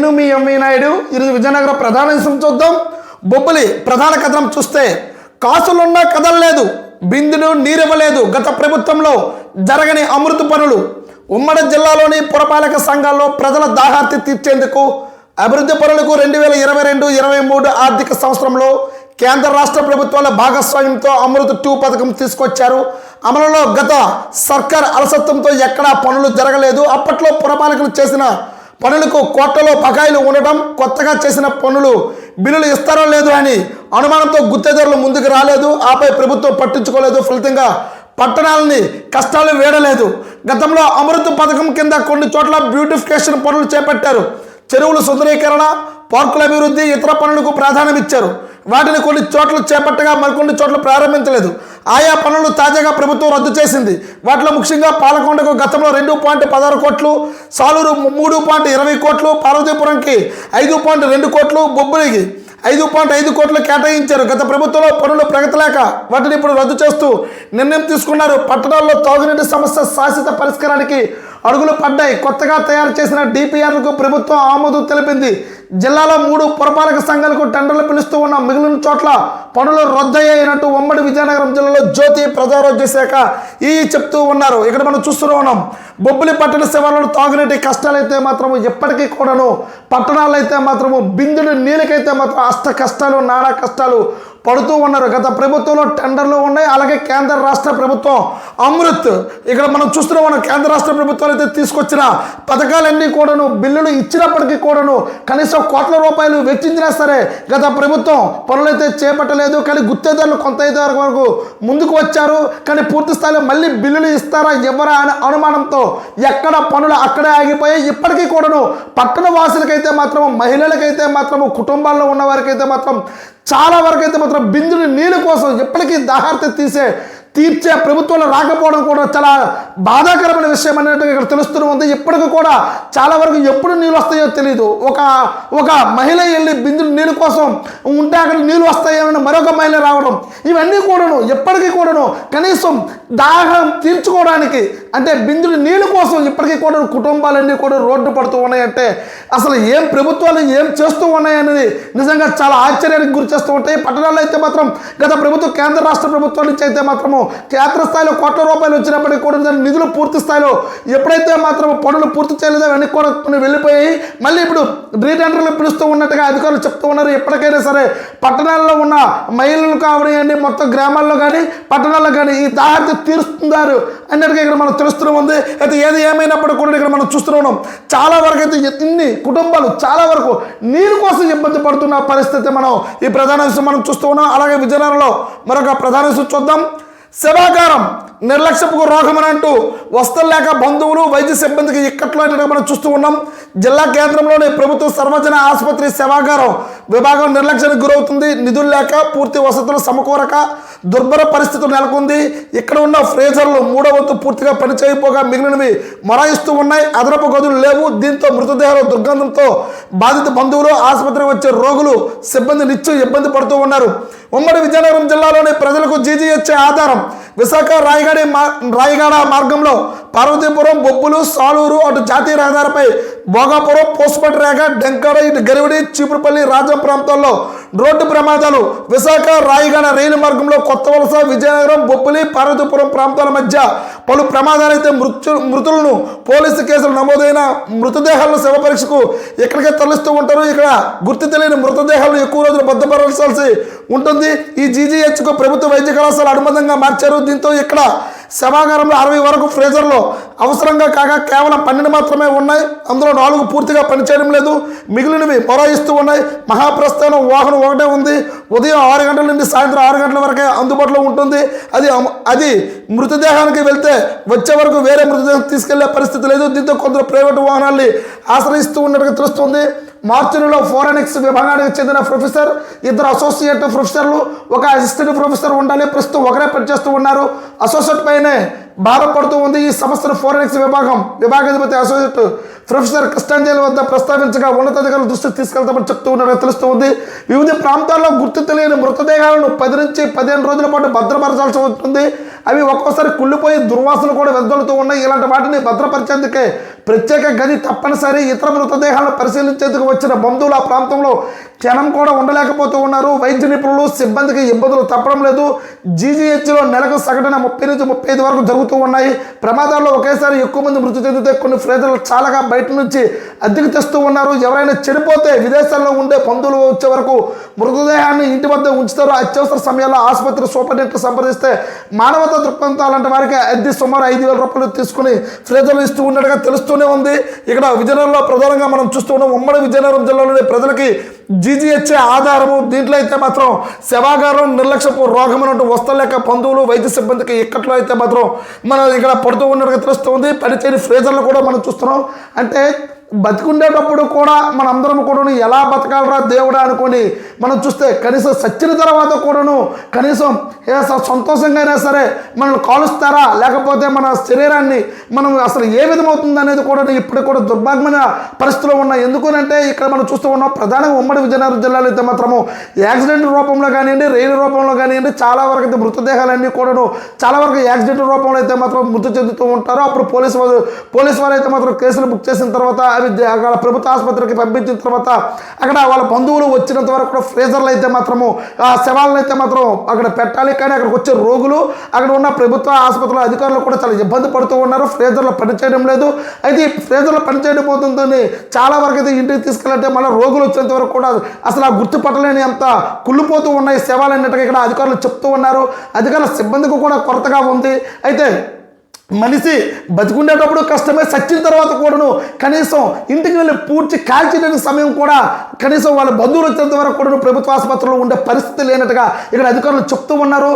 నేను మీ ఎంవి నాయుడు. ఈరోజు విజయనగరం ప్రధాన విషయం చూద్దాం. బొబ్బలి ప్రధాన కథనం చూస్తే కాసులున్నా లేదు బిందులు నీరివ్వలేదు. గత ప్రభుత్వంలో జరగని అమృత పనులు ఉమ్మడి జిల్లాలోని పురపాలక సంఘాల్లో ప్రజల దాహార్తి తీర్చేందుకు అభివృద్ధి పనులకు రెండు వేల ఇరవై రెండు ఇరవై మూడు ఆర్థిక సంవత్సరంలో కేంద్ర రాష్ట్ర ప్రభుత్వాల భాగస్వామ్యంతో అమృత టూ పథకం తీసుకొచ్చారు. అమలులో గత సర్కార్ అలసత్వంతో ఎక్కడా పనులు జరగలేదు. అప్పట్లో పురపాలకులు చేసిన పనులకు కోట్లలో బకాయిలు ఉండటం కొత్తగా చేసిన పనులు బిల్లులు ఇస్తారో లేదు అని అనుమానంతో గుత్తేదారులు ముందుకు రాలేదు. ఆపై ప్రభుత్వం పట్టించుకోలేదు. ఫలితంగా పట్టణాలని కష్టాలు వేడలేదు. గతంలో అమృత పథకం కింద కొన్ని చోట్ల బ్యూటిఫికేషన్ పనులు చేపట్టారు. చెరువుల సుందరీకరణ పార్కుల అభివృద్ధి ఇతర పనులకు ప్రాధాన్యం ఇచ్చారు. వాటిని కొన్ని చోట్ల చేపట్టగా మరికొన్ని చోట్ల ప్రారంభించలేదు. ఆయా పనులు తాజాగా ప్రభుత్వం రద్దు చేసింది. వాటిలో ముఖ్యంగా పాలకొండకు గతంలో రెండు పాయింట్ పదహారు కోట్లు సాలూరు మూడు పాయింట్ ఇరవై కోట్లు పార్వతీపురంకి ఐదు పాయింట్ రెండు కోట్లు బొబ్బులికి ఐదు పాయింట్ ఐదు కోట్లు కేటాయించారు. గత ప్రభుత్వంలో పనులు ప్రగతిలేక వాటిని ఇప్పుడు రద్దు చేస్తూ నిర్ణయం తీసుకున్నారు. పట్టణాల్లో తాగునీటి సమస్య శాశ్వత పరిష్కారానికి అడుగులు పడ్డాయి. కొత్తగా తయారు చేసిన డిపిఆర్లకు ప్రభుత్వం ఆమోదం తెలిపింది. జిల్లాలో మూడు పురపాలక సంఘాలకు టెండర్లు పిలుస్తూ ఉన్న మిగిలిన చోట్ల పనులు రద్దయ్యాయినట్టు ఉమ్మడి విజయనగరం జిల్లాలో జ్యోతి ప్రజారోగ్య శాఖ ఈ చెప్తూ ఉన్నారు. ఇక్కడ మనం చూస్తూనే ఉన్నాం. బొబ్బిలి పట్టణ శివార్లలో తాగునీటి కష్టాలైతే మాత్రము ఎప్పటికీ కూడాను పట్టణాలైతే అయితే మాత్రము బిందులు నీళ్ళకైతే మాత్రం అష్ట కష్టాలు నానా కష్టాలు పడుతూ ఉన్నారు. గత ప్రభుత్వంలో టెండర్లు ఉన్నాయి. అలాగే కేంద్ర రాష్ట్ర ప్రభుత్వం అమృత్ ఇక్కడ మనం చూస్తూనే ఉన్నాం. కేంద్ర రాష్ట్ర ప్రభుత్వాలు అయితే తీసుకొచ్చిన పథకాలన్నీ కూడాను బిల్లులు ఇచ్చినప్పటికీ కూడాను కనీసం కోట్ల రూపాయలు వెచ్చించినా సరే గత ప్రభుత్వం పనులైతే చేపట్టలేదు. లేదు కానీ గుత్తేదారులు కొంత అయితే వరకు ముందుకు వచ్చారు కానీ పూర్తి స్థాయిలో మళ్ళీ బిల్లులు ఇస్తారా ఎవరా అనే అనుమానంతో ఎక్కడ పనులు అక్కడే ఆగిపోయాయి. ఇప్పటికీ కూడాను పట్టణ వాసులకైతే మాత్రం మహిళలకైతే మాత్రం కుటుంబాల్లో ఉన్న వారికైతే మాత్రం చాలా వరకు అయితే మాత్రం బిందుని నీళ్ళ కోసం ఇప్పటికీ దాహార్తి తీసే తీర్చే ప్రభుత్వాలు రాకపోవడం కూడా చాలా బాధాకరమైన విషయం అన్నట్టుగా ఇక్కడ తెలుస్తూ ఉంది. ఇప్పటికి కూడా చాలా వరకు ఎప్పుడు నీళ్ళు వస్తాయో తెలియదు ఒక ఒక మహిళ వెళ్ళి బిందులు నీళ్ళ కోసం ఉంటే అక్కడ నీళ్ళు వస్తాయేమని మరొక మహిళ రావడం. ఇవన్నీ కూడాను ఎప్పటికీ కూడాను కనీసం దాహం తీర్చుకోవడానికి అంటే బిందులు నీళ్ళ కోసం ఇప్పటికీ కూడా కుటుంబాలన్నీ కూడా రోడ్డు పడుతూ ఉన్నాయంటే అసలు ఏం ప్రభుత్వాలు ఏం చేస్తూ ఉన్నాయనేది నిజంగా చాలా ఆశ్చర్యానికి గురి చేస్తూ ఉంటాయి. పట్టణాల్లో అయితే మాత్రం గత ప్రభుత్వం కేంద్ర రాష్ట్ర ప్రభుత్వం నుంచి అయితే మాత్రము క్షేత్ర స్థాయిలో కోట్ల రూపాయలు వచ్చినప్పటికీ కూడా నిధులు పూర్తి స్థాయిలో ఎప్పుడైతే మాత్రం పనులు పూర్తి చేయలేదో అవన్నీ కూడా కొన్ని వెళ్ళిపోయాయి. మళ్ళీ ఇప్పుడు రీటెండర్లు పిలుస్తూ ఉన్నట్టుగా అధికారులు చెప్తూ ఉన్నారు. ఎప్పటికైనా సరే పట్టణాల్లో ఉన్న మహిళలు కావడండి మొత్తం గ్రామాల్లో కానీ పట్టణాల్లో కానీ ఈ దాహార్తి తీరుస్తున్నారు. అన్నట్టుగా ఇక్కడ మనం తెలుస్తూనే ఉంది. అయితే ఏది ఏమైనప్పుడు కూడా ఇక్కడ మనం చూస్తూనే ఉన్నాం. చాలా వరకు అయితే ఇన్ని కుటుంబాలు చాలా వరకు నీరు కోసం ఇబ్బంది పడుతున్న పరిస్థితి మనం ఈ ప్రధాన విషయం మనం చూస్తూ ఉన్నాం. అలాగే విజయనగరంలో మరొక ప్రధాన విషయం చూద్దాం. శవాగారం. నిర్లక్ష్యపు రోగం అని అంటూ వస్తువులు లేక బంధువులు వైద్య సిబ్బందికి ఇక్కట్లో మనం చూస్తూ ఉన్నాం. జిల్లా కేంద్రంలోని ప్రభుత్వ సర్వజన ఆసుపత్రి సేవాగారం విభాగం నిర్లక్ష్యానికి గురవుతుంది. నిధులు లేక పూర్తి వసతులు సమకూరక దుర్భర పరిస్థితులు నెలకొంది. ఇక్కడ ఉన్న ఫ్రేజర్లు మూడో వంతు పూర్తిగా పనిచేయపోగా మిగిలినవి మొరాయిస్తూ ఉన్నాయి. అదనపు గదులు లేవు. దీంతో మృతదేహాలు దుర్గంధంతో బాధిత బంధువులు ఆసుపత్రికి వచ్చే రోగులు సిబ్బంది నిత్యం ఇబ్బంది పడుతూ ఉన్నారు. ఉమ్మడి విజయనగరం జిల్లాలోని ప్రజలకు జీజీహెచ్ఏ ఆధారం విశాఖ రాయగడి మా రాయగడ మార్గంలో పార్వతీపురం బొబ్బులు సాలూరు అటు జాతీయ రహదారిపై భోగాపురం పోస్పట్ రేగ డెంకడ ఇటు గరివిడి చీపురుపల్లి రాజం ప్రాంతాల్లో రోడ్డు ప్రమాదాలు. విశాఖ రాయగడ రైలు మార్గంలో కొత్త వలస విజయనగరం బొబ్బిలి పార్వతీపురం ప్రాంతాల మధ్య పలు ప్రమాదాలైతే మృత్యు మృతులను పోలీసు కేసులు నమోదైన మృతదేహాలను శవ పరీక్షకు ఇక్కడికే తరలిస్తూ ఉంటారు. ఇక్కడ గుర్తు తెలియని మృతదేహాలను ఎక్కువ రోజులు భద్రపరచాల్సి ఉంటుంది. ఈ జీజీహెచ్కు ప్రభుత్వ వైద్య కళాశాల అనుబంధంగా మార్చారు. దీంతో ఇక్కడ సమాగారంలో అరవై వరకు ఫ్రేజర్లో అవసరంగా కాగా కేవలం పన్నెండు మాత్రమే ఉన్నాయి. అందులో నాలుగు పూర్తిగా పనిచేయడం లేదు. మిగిలినవి మొరాయిస్తూ ఉన్నాయి. మహాప్రస్థానం వాహనం ఒకటే ఉంది. ఉదయం ఆరు గంటల నుండి సాయంత్రం ఆరు గంటల వరకే అందుబాటులో ఉంటుంది. అది అది మృతదేహానికి వెళ్తే వచ్చే వరకు వేరే మృతదేహం తీసుకెళ్ళే పరిస్థితి లేదు. దీంతో కొందరు ప్రైవేటు వాహనాల్ని ఆశ్రయిస్తూ ఉన్నట్టుగా తెలుస్తుంది. మార్చిలో ఫోరెనిక్స్ విభాగానికి చెందిన ప్రొఫెసర్ ఇద్దరు అసోసియేట్ ప్రొఫెసర్లు ఒక అసిస్టెంట్ ప్రొఫెసర్ ఉండాలి. ప్రస్తుతం ఒకరే పనిచేస్తూ ఉన్నారు. అసోసియేట్ పైనే బాధపడుతూ ఉంది ఈ సంస్థను ఫోరెనిక్స్ విభాగం. విభాగాధిపతి అసోసియేట్ ప్రొఫెసర్ కృష్ణాంజలి వద్ద ప్రస్తావించగా ఉన్నతాధికారుల దృష్టికి తీసుకెళ్తామని చెప్తూ ఉన్నట్టు తెలుస్తూ ఉంది వివిధ ప్రాంతాల్లో గుర్తు తెలియని మృతదేహాలను పది నుంచి పదిహేను రోజుల పాటు భద్రపరచాల్సి ఉంటుంది అవి ఒక్కోసారి కుళ్ళిపోయి దుర్వాసన కూడా వెదజల్లుతూ ఉన్నాయి. ఇలాంటి వాటిని భద్రపరిచేందుకే ప్రత్యేక గది తప్పనిసరి ఇతర మృతదేహాలను పరిశీలించేందుకు వచ్చిన బంధువులు ఆ ప్రాంతంలో క్షణం కూడా ఉండలేకపోతూ ఉన్నారు. వైద్య నిపుణులు సిబ్బందికి ఇబ్బందులు తప్పడం లేదు. జీజీహెచ్లో నెలకు సగటున ముప్పై నుంచి ముప్పై ఐదు వరకు జరుగుతూ ఉన్నాయి. ప్రమాదాల్లో ఒకేసారి ఎక్కువ మంది మృతి చెందితే కొన్ని ఫ్రేజర్లు చాలాగా బయట నుంచి అద్దెకు తెస్తూ ఉన్నారు. ఎవరైనా చనిపోతే విదేశాల్లో ఉండే పందులు వచ్చే వరకు మృతదేహాన్ని ఇంటి వద్ద ఉంచుతారు. అత్యవసర సమయాల్లో ఆసుపత్రి సూపరింటెండెంట్ సంప్రదిస్తే మానవతా దృక్పథంతో అలాంటి వారికి అద్దె సుమారు ఐదు వేల రూపాయలు తీసుకుని ఫ్రేజర్లు ఇస్తూ ఉన్నట్టుగా తెలుస్తూనే ఉంది. ఇక్కడ విజయనగరంలో ప్రధానంగా మనం చూస్తున్నాం ఉమ్మడి విజయనగరం జిల్లాలోని ప్రజలకి జీజీహెచ్ఏ ఆధారము దీంట్లో అయితే మాత్రం శవాగారం నిర్లక్ష్యపు రోగం అన్నట్టు వస్తలేక పందువులు వైద్య సిబ్బందికి ఇక్కట్లో అయితే మాత్రం మనం ఇక్కడ పడుతూ ఉన్నట్టుగా తెలుస్తుంది పనిచేయని ఫ్రేజర్లు కూడా మనం చూస్తున్నాం. అంటే బతికుండేటప్పుడు కూడా మనందరం కూడాను ఎలా బతకాలరా దేవుడా అనుకొని మనం చూస్తే కనీసం సచ్చిన తర్వాత కూడాను కనీసం ఏ స- సంతోషంగా అయినా సరే మనల్ని కాలుస్తారా? లేకపోతే మన శరీరాన్ని మనం అసలు ఏ విధమవుతుంది అనేది కూడా ఇప్పుడు కూడా దుర్భాగ్యమైన పరిస్థితులు ఉన్నాయి ఎందుకనంటే ఇక్కడ మనం చూస్తూ ఉన్నాం ప్రధానంగా ఉమ్మడి విజయనగరం జిల్లాలో అయితే మాత్రము యాక్సిడెంట్ రూపంలో కానివ్వండి రైలు రూపంలో కానివ్వండి చాలా వరకు అయితే మృతదేహాలన్నీ కూడాను చాలా వరకు యాక్సిడెంట్ రూపంలో అయితే మాత్రం మృతి చెందుతూ ఉంటారు. అప్పుడు పోలీసు వారు పోలీసు వారు అయితే మాత్రం కేసులు బుక్ చేసిన తర్వాత అక్కడ ప్రభుత్వ ఆసుపత్రికి పంపించిన తర్వాత అక్కడ వాళ్ళ బంధువులు వచ్చినంత వరకు కూడా ఫ్రీజర్లు అయితే మాత్రము ఆ శవాలను అయితే మాత్రం అక్కడ పెట్టాలి. కానీ అక్కడికి వచ్చే రోగులు అక్కడ ఉన్న ప్రభుత్వ ఆసుపత్రుల అధికారులు కూడా చాలా ఇబ్బంది పడుతూ ఉన్నారు. ఫ్రీజర్లో పనిచేయడం లేదు. అయితే ఈ ఫ్రీజర్లో పనిచేయడం పోతుందని చాలా వరకు అయితే ఇంటికి తీసుకెళ్ళంటే మళ్ళీ రోగులు వచ్చేంత వరకు కూడా అసలు ఆ గుర్తుపట్టలేని అంత కుళ్ళిపోతూ ఉన్నాయి శవాలు అన్నట్టుగా ఇక్కడ అధికారులు చెప్తూ ఉన్నారు. అధికారుల సిబ్బందికి కూడా కొరతగా ఉంది. అయితే మనిషి బతికుండేటప్పుడు కష్టమే చచ్చిన తర్వాత కూడాను కనీసం ఇంటికి వెళ్ళి పూడ్చి కాల్చేయడానికి సమయం కూడా కనీసం వాళ్ళ బంధువులు వచ్చేంత వరకు కూడాను ప్రభుత్వ ఆసుపత్రిలో ఉండే పరిస్థితి లేనట్టుగా ఇక్కడ అధికారులు చెప్తూ ఉన్నారు.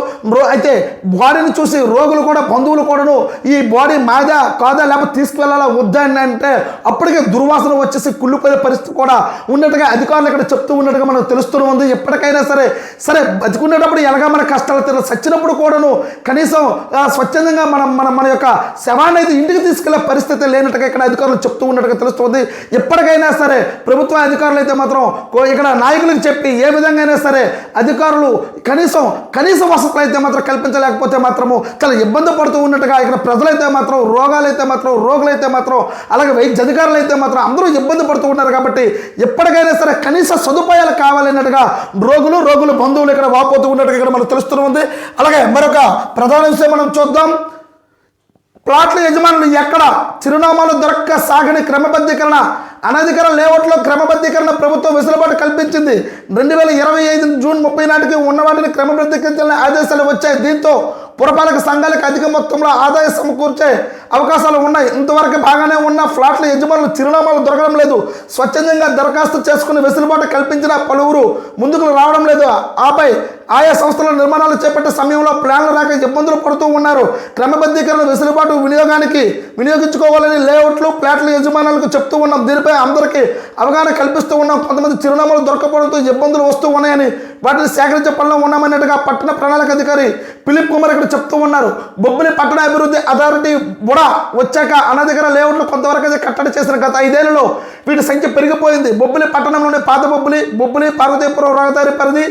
అయితే బాడీని చూసి రోగులు కూడా బంధువులు కూడాను ఈ బాడీ మాదా కాదా లేకపోతే తీసుకువెళ్ళాలా వద్దా అని అంటే అప్పటికే దుర్వాసన వచ్చేసి కుళ్ళిపోయే పరిస్థితి కూడా ఉన్నట్టుగా అధికారులు ఇక్కడ చెప్తూ ఉన్నట్టుగా మనకు తెలుస్తూనే ఉంది. ఎప్పటికైనా సరే సరే బతికునేటప్పుడు ఎలాగా మన కష్టాలు తెలియదు చచ్చినప్పుడు కూడాను కనీసం స్వచ్ఛందంగా మనం మన మన యొక్క శవాన్ని అయితే ఇంటికి తీసుకెళ్ళే పరిస్థితి లేనట్టుగా ఇక్కడ అధికారులు చెప్తూ ఉన్నట్టుగా తెలుస్తుంది. ఎప్పటికైనా సరే ప్రభుత్వ అధికారులు అయితే మాత్రం ఇక్కడ నాయకులకు చెప్పి ఏ విధంగా అయినా సరే అధికారులు కనీసం కనీస వసతులు అయితే మాత్రం కల్పించలేకపోతే మాత్రము చాలా ఇబ్బంది పడుతూ ఉన్నట్టుగా ఇక్కడ ప్రజలైతే మాత్రం రోగాలైతే మాత్రం రోగులైతే మాత్రం అలాగే వైద్య అధికారులు అయితే మాత్రం అందరూ ఇబ్బంది పడుతూ ఉన్నారు కాబట్టి ఎప్పటికైనా సరే కనీస సదుపాయాలు కావాలన్నట్టుగా రోగులు రోగులు బంధువులు ఇక్కడ వాపోతూ ఉన్నట్టుగా ఇక్కడ మనకు తెలుస్తూ ఉంది. అలాగే మరొక ప్రధాన విషయం మనం చూద్దాం. ప్లాట్ల యజమానులు ఎక్కడ? చిరునామాలు దొరక్క సాగని క్రమబద్ధీకరణ అనధికార లేఅవుట్లో క్రమబద్ధీకరణ ప్రభుత్వం వెసులుబాటు కల్పించింది. రెండు వేల ఇరవై ఐదు జూన్ ముప్పై నాటికి ఉన్న వాటిని క్రమబద్ధీకరించాలని ఆదేశాలు వచ్చాయి. దీంతో పురపాలక సంఘాలకు అధిక మొత్తంలో ఆదాయ సమకూర్చే అవకాశాలు ఉన్నాయి. ఇంతవరకు బాగానే ఉన్న ఫ్లాట్ల యజమానులు చిరునామాలు దొరకడం లేదు. స్వచ్ఛందంగా దరఖాస్తు చేసుకుని వెసులుబాటు కల్పించిన పలువురు ముందుకు రావడం లేదు. ఆపై ఆయా సంస్థల నిర్మాణాలు చేపట్టే సమయంలో ప్లాన్లు రాక ఇబ్బందులు పడుతూ ఉన్నారు. క్రమబద్ధీకరణ వెసులుబాటు వినియోగానికి వినియోగించుకోవాలని లేఅవుట్లు ప్లాట్ల యజమానులకు చెప్తూ ఉన్నాం. దీనిపై అందరికీ అవగాహన కల్పిస్తూ ఉన్నాం. కొంతమంది చిరునామాలు దొరకపోవడంతో ఇబ్బందులు వస్తూ ఉన్నాయని వాటిని సేకరించే పనిలో ఉన్నామన్నట్టుగా పట్టణ ప్రణాళిక అధికారి ఫిలిప్ కుమార్ ఇక్కడ చెప్తూ ఉన్నారు. బొబ్బిలి పట్టణ అభివృద్ధి అథారిటీ బుడా వచ్చాక అనధికార లేఅవుట్లు కొంతవరకు అయితే కట్టడి చేసిన గత ఐదేళ్ళలో వీటి సంఖ్య పెరిగిపోయింది. బొబ్బిలి పట్టణంలోని పాత బొబ్బిలి బొబ్బిలి పార్వతీపురం రహదారి పరిధి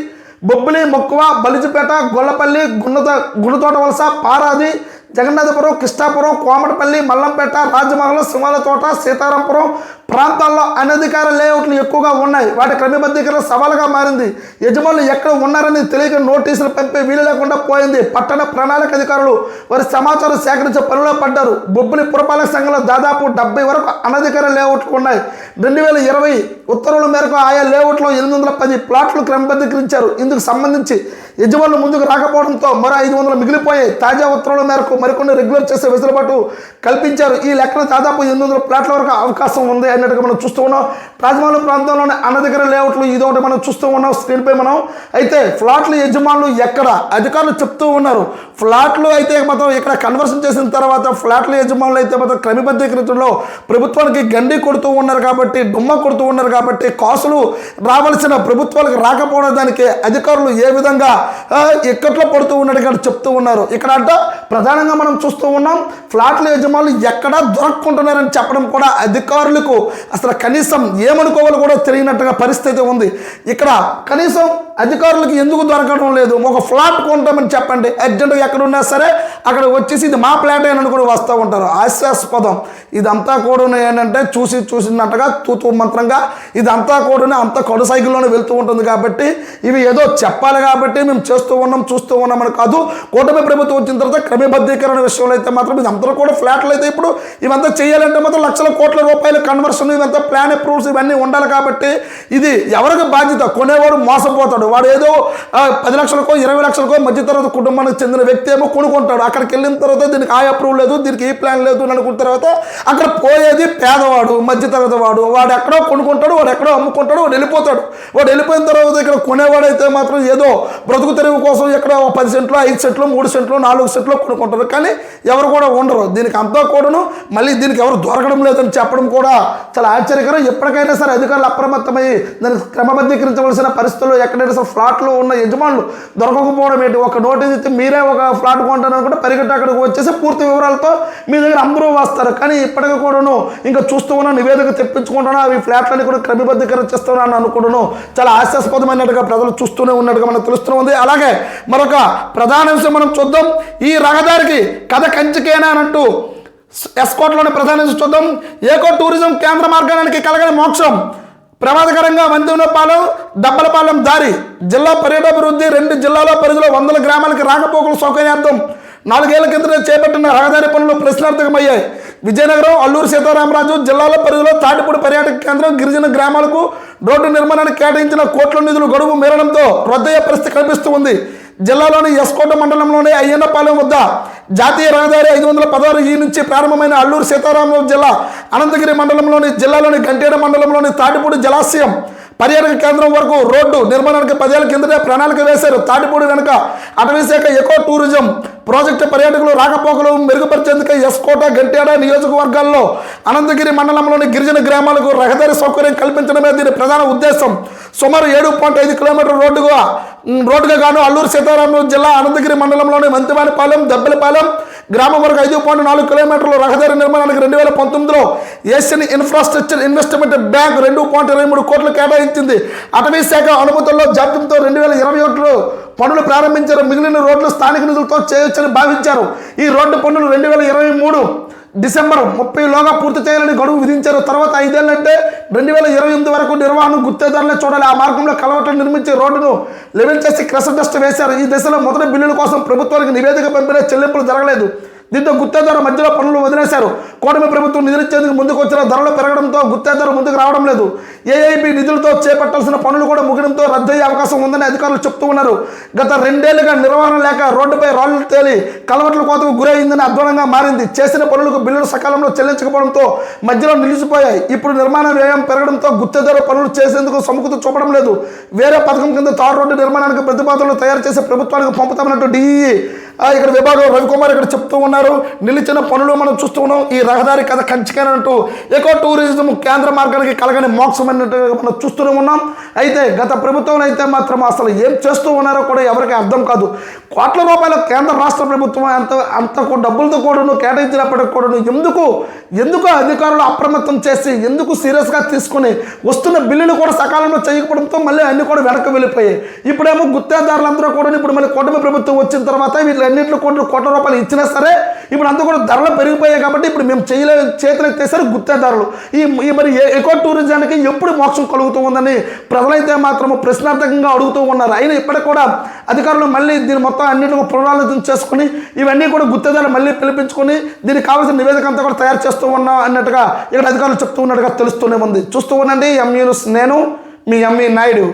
బొబ్బిలి మొక్కువ బలిజిపేట గొల్లపల్లి గున్నత గుణతోట వలస పారాది జగన్నాథపురం కృష్ణాపురం కోమటపల్లి మల్లంపేట రాజమహల్ సింహాల తోట సీతారాంపురం ప్రాంతాల్లో అనధికార లేఅవుట్లు ఎక్కువగా ఉన్నాయి. వాటి క్రమబద్ధీకరణ సవాలుగా మారింది. యజమానులు ఎక్కడ ఉన్నారని తెలియక నోటీసులు పంపే వీలు లేకుండా పోయింది. పట్టణ ప్రణాళిక అధికారులు వారి సమాచారం సేకరించే పనిలో పడ్డారు. బొబ్బిలి పురపాలక సంఘంలో దాదాపు డెబ్బై వరకు అనధికార లేఅవుట్లు ఉన్నాయి. రెండు వేల ఇరవై ఉత్తర్వుల మేరకు ఆయా లేఅవుట్లో ఎనిమిది వందల పది ప్లాట్లు క్రమబద్ధీకరించారు. ఇందుకు సంబంధించి యజమానులు ముందుకు రాకపోవడంతో మరో ఐదు వందలు మిగిలిపోయాయి. తాజా ఉత్తర్వుల మేరకు మరికొన్ని రెగ్యులర్ చేసే వెసులుబాటు కల్పించారు. ఈ లెక్కన దాదాపు ఎనిమిది వందల ప్లాట్ల వరకు అవకాశం ఉంది అన్నట్టుగా మనం చూస్తూ ఉన్నాం. రాజమౌళి ప్రాంతంలోని అన్నదగ్గర లేఅవుట్లు ఇది ఒకటి మనం చూస్తూ ఉన్నాం స్క్రీన్పై మనం. అయితే ఫ్లాట్ల యజమానులు ఎక్కడ? అధికారులు చెప్తూ ఉన్నారు. ఫ్లాట్లు అయితే మాత్రం ఇక్కడ కన్వర్షన్ చేసిన తర్వాత ఫ్లాట్ల యజమానులు అయితే మాత్రం క్రమబద్ధీకరించడంలో ప్రభుత్వానికి గండి కొడుతూ ఉన్నారు కాబట్టి డుమ్మ కొడుతూ ఉన్నారు కాబట్టి కాసులు రావాల్సిన ప్రభుత్వాలకు రాకపోవడం దానికి అధికారులు ఏ విధంగా ఎక్కట్లో పడుతూ ఇక్కడ చెప్తూ ఉన్నారు. ఇక్కడ అంట ప్రధానంగా మనం చూస్తూ ఉన్నాం ఫ్లాట్ల యజమానులు ఎక్కడ దొరక్కుంటున్నారని చెప్పడం కూడా అధికారులకు అసలు కనీసం ఏమనుకోవాలో కూడా తెలియనట్టుగా పరిస్థితి ఉంది. ఇక్కడ కనీసం అధికారులకు ఎందుకు దొరకడం లేదు? ఒక ఫ్లాట్ కొంటామని చెప్పండి. అర్జెంటుగా ఎక్కడ ఉన్నా సరే అక్కడ వచ్చేసి ఇది మా ఫ్లాట్ అని కూడా వస్తూ ఉంటారు. హాస్యాస్పదం. ఇదంతా కూడా ఏంటంటే చూసి చూసినట్టుగా తూతూ మంత్రంగా ఇదంతా కూడా అంత కడు సైకిల్లోనే వెళ్తూ ఉంటుంది కాబట్టి ఇవి ఏదో చెప్పాలి కాబట్టి మేము చేస్తూ ఉన్నాం చూస్తూ ఉన్నామని కాదు. కూటమి ప్రభుత్వం వచ్చిన తర్వాత క్రమబద్ధీకరణ విషయంలో అయితే మాత్రం ఇదంతా కూడా ఫ్లాట్లు అయితే ఇప్పుడు ఇవంతా చేయాలంటే మాత్రం లక్షల కోట్ల రూపాయల కన్వర్షన్ ఇవంతా ప్లాన్ అప్రూవ్స్ ఇవన్నీ ఉండాలి కాబట్టి ఇది ఎవరికి బాధ్యత? కొనేవాడు మోసపోతాడు. వాడు ఏదో పది లక్షలకో ఇరవై లక్షలకో మధ్యతరగతి కుటుంబానికి చెందిన వ్యక్తి ఏమో కొనుక్కుంటాడు. అక్కడికి వెళ్ళిన తర్వాత దీనికి ఆ అప్రూవ్ లేదు దీనికి ఈ ప్లాన్ లేదు అని అనుకున్న తర్వాత అక్కడ పోయేది పేదవాడు మధ్యతరగతి వాడు. వాడు ఎక్కడో కొనుక్కుంటాడు వాడు ఎక్కడో అమ్ముకుంటాడు వాడు వెళ్ళిపోతాడు. వాడు వెళ్ళిపోయిన తర్వాత ఇక్కడ కొనేవాడైతే మాత్రం ఏదో బ్రతుకు తెరువు కోసం ఎక్కడ ఒక పది సెంట్లు ఐదు సెంట్లు మూడు సెంట్లు నాలుగు సెంట్లు కొనుక్కుంటారు. కానీ ఎవరు కూడా ఉండరు. దీనికి అంతా కూడాను మళ్ళీ దీనికి ఎవరు దొరకడం లేదని చెప్పడం కూడా చాలా ఆశ్చర్యకరం. ఎప్పటికైనా సరే అధికారులు అప్రమత్తమై దానికి క్రమబద్ధీకరించవలసిన పరిస్థితుల్లో ఎక్కడైనా సరే ఫ్లాట్లో ఉన్న యజమానులు దొరకకపోవడం ఏంటి? ఒక నోటీస్ ఇస్తే మీరే ఒక ఫ్లాట్ కొంటాను అనుకుంటే పరిగెట్టి అక్కడికి వచ్చేసి పూర్తి వివరాలతో మీ దగ్గర అందరూ వస్తారు. కానీ ఇప్పటికీ కూడాను ఇంకా చూస్తూ ఉన్న నివేదిక తెప్పించుకుంటాను. అవి ఫ్లాట్లని కూడా క్రమబద్ధీకరణ చేస్తున్నాను అనుకుంటాను చాలా ఆశాస్పదమైనట్టుగా ప్రజలు చూస్తూనే ఉన్నట్టుగా మనకు తెలుస్తూ ఉంది. అలాగే మరొక ప్రధాన విషయం మనం చూద్దాం. ఈ రహదారికి కథ కంచికేనా అన్నట్టు ఎస్కోట్లోని ప్రధాన విషయం చూద్దాం. ఏకో టూరిజం కేంద్ర మార్గానికి కలగని మోక్షం. ప్రమాదకరంగా వంతెనపాలెం దబ్బలపాలెం దారి జిల్లా పర్యటనాభివృద్ధి రెండు జిల్లాల పరిధిలో వందల గ్రామాలకు రాకపోకలు సౌకర్యార్థం నాలుగేళ్ళ కిందట చేపట్టిన రహదారి పనులు ప్రశ్నార్థకమయ్యాయి. విజయనగరం అల్లూరు సీతారామరాజు జిల్లాల పరిధిలో తాటిపూడి పర్యాటక కేంద్రం గిరిజన గ్రామాలకు రోడ్డు నిర్మాణానికి కేటాయించిన కోట్ల నిధులు గడువు మేరడంతో రద్దయ్యే పరిస్థితి కనిపిస్తూ ఉంది. జిల్లాలోని ఎస్కోట మండలంలోని అయ్యన్నపాలెం వద్ద జాతీయ రహదారి ఐదు వందల పదహారు ఈ నుంచి ప్రారంభమైన అల్లూరు సీతారామరావు జిల్లా అనంతగిరి మండలంలోని జిల్లాలోని గంటేడ మండలంలోని తాటిపూడి జలాశయం పర్యాటక కేంద్రం వరకు రోడ్డు నిర్మాణానికి పదేళ్ళ కిందటే ప్రణాళిక వేశారు. తాటిపూడి వెనుక అటవీశాఖ ఎకో టూరిజం ప్రాజెక్టు పర్యాటకులు రాకపోకలు మెరుగుపరిచేందుకు ఎస్కోట గంటేడ నియోజకవర్గాల్లో అనంతగిరి మండలంలోని గిరిజన గ్రామాలకు రహదారి సౌకర్యం కల్పించడమే దీని ప్రధాన ఉద్దేశం. సుమారు ఏడు పాయింట్ ఐదు కిలోమీటర్ రోడ్డుగా రోడ్డుగా గాను అల్లూరు సీతారామరాజు జిల్లా అనంతగిరి మండలంలోని మంతివానిపాలెం దెబ్బలపాలెం గ్రామం వరకు ఐదు పాయింట్ నాలుగు కిలోమీటర్ల రహదారి నిర్మాణానికి రెండు వేల పంతొమ్మిదిలో ఏషియన్ ఇన్ఫ్రాస్ట్రక్చర్ ఇన్వెస్ట్మెంట్ బ్యాంక్ రెండు పాయింట్ ఇరవై మూడు కోట్లు కేటాయించింది. అటవీ శాఖ అనుమతుల్లో జాప్యంతో రెండు వేల ఇరవై ఒకటిలో పనులు ప్రారంభించారు. మిగిలిన రోడ్లు స్థానిక నిధులతో చేయొచ్చని భావించారు. ఈ రోడ్డు పనులు రెండు వేల ఇరవై మూడు డిసెంబర్ ముప్పైలోగా పూర్తి చేయాలని గడువు విధించారు. తర్వాత ఐదేళ్ళంటే రెండు వేల ఇరవై ఎనిమిది వరకు నిర్వహణ గుత్తేదారులే చూడాలి. ఆ మార్గంలో కలవటం నిర్మించి రోడ్డును లెవెల్ చేసి క్రస డస్ట్ వేశారు. ఈ దశలో మొదటి బిల్లుల కోసం ప్రభుత్వానికి నివేదిక పంపిన చెల్లింపులు జరగలేదు. దీంతో గుత్తేదారు మధ్యలో పనులు వదిలేశారు. కూటమి ప్రభుత్వం నిధులిచ్చేందుకు ముందుకు వచ్చిన ధరలు పెరగడంతో గుత్తేదారు ముందుకు రావడం లేదు. ఏఐపి నిధులతో చేపట్టాల్సిన పనులు కూడా ముగియడంతో రద్దయ్యే అవకాశం ఉందని అధికారులు చెప్తూ ఉన్నారు. గత రెండేళ్ళుగా నిర్వహణ లేక రోడ్డుపై రాళ్ళు తేలి కలవట్ల కోతకు గురైందని అధ్వానంగా మారింది. చేసిన పనులకు బిల్లులు సకాలంలో చెల్లించకపోవడంతో మధ్యలో నిలిచిపోయాయి. ఇప్పుడు నిర్మాణ వ్యయం పెరగడంతో గుత్తేదారు పనులు చేసేందుకు సముఖత చూపడం లేదు. వేరే పథకం కింద తారు రోడ్డు నిర్మాణానికి ప్రతిపాదనలు తయారు చేసి ప్రభుత్వానికి పంపుతామన్నట్టు డిఈ ఇక్కడ విభాగం రవికుమార్ ఇక్కడ చెప్తూ ఉన్నారు నిలిచిన పనులు మనం చూస్తూ ఉన్నాం. ఈ రహదారి కథ కంచికేనంటూ ఎకో టూరిజం కేంద్ర మార్గానికి కలగని మోక్షం అన్నట్టుగా మనం చూస్తూనే ఉన్నాం. అయితే గత ప్రభుత్వం అయితే మాత్రం అసలు ఏం చేస్తూ ఉన్నారో కూడా ఎవరికి అర్థం కాదు. కోట్ల రూపాయల కేంద్ర రాష్ట్ర ప్రభుత్వం అంత అంత డబ్బులతో కూడాను కేటాయించినప్పటికి కూడాను ఎందుకు ఎందుకు అధికారులు అప్రమత్తం చేసి ఎందుకు సీరియస్గా తీసుకుని వస్తున్న బిల్లులు కూడా సకాలంలో చేయకపోవడంతో మళ్ళీ అన్ని కూడా వెనక్కి వెళ్ళిపోయాయి. ఇప్పుడేమో గుత్తేదారులందరూ కూడా ఇప్పుడు మళ్ళీ కూటమి ప్రభుత్వం వచ్చిన తర్వాత అన్నింటిలో కోట్ల కోట్ల రూపాయలు ఇచ్చినా సరే ఇప్పుడు అంతా కూడా ధరలు పెరిగిపోయాయి కాబట్టి ఇప్పుడు మేము చేయలే చేతులకు ఎత్తేసారు గుత్తేదారులు. ఈ ఈ మరి ఎకో టూరిజానికి ఎప్పుడు మోక్షం కలుగుతూ ఉందని ప్రజలైతే మాత్రం ప్రశ్నార్థకంగా అడుగుతూ ఉన్నారు. అయినా ఇప్పటికి కూడా అధికారులు మళ్ళీ దీని మొత్తం అన్నింటిని పునరాలోచన చేసుకుని ఇవన్నీ కూడా గుత్తేదారులు మళ్ళీ పిలిపించుకొని దీనికి కావాల్సిన నివేదిక అంతా కూడా తయారు చేస్తూ ఉన్నా అన్నట్టుగా ఇక్కడ అధికారులు చెప్తూ ఉన్నట్టుగా తెలుస్తూనే ఉంది. చూస్తూ ఉండండి ఎంఈ నేను మీ ఎంఈ నాయుడు.